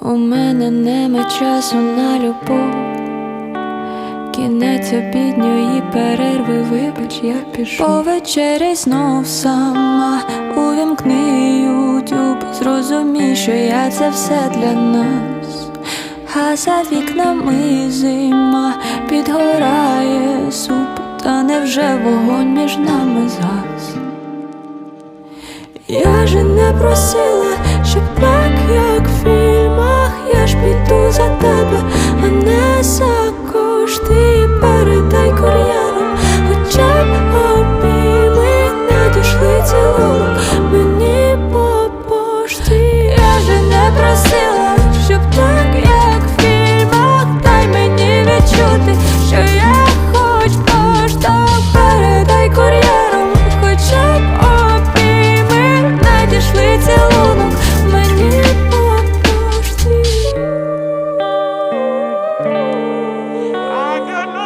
У мене нема часу на любов. Кінець обідньої перерви, вибач, я пішу По вечері знов сама увімкни ютюб Зрозумій, що я це все для нас. А за вікнами зима підгорає суп. Та невже вогонь між нами згас? Я же не просила, щоб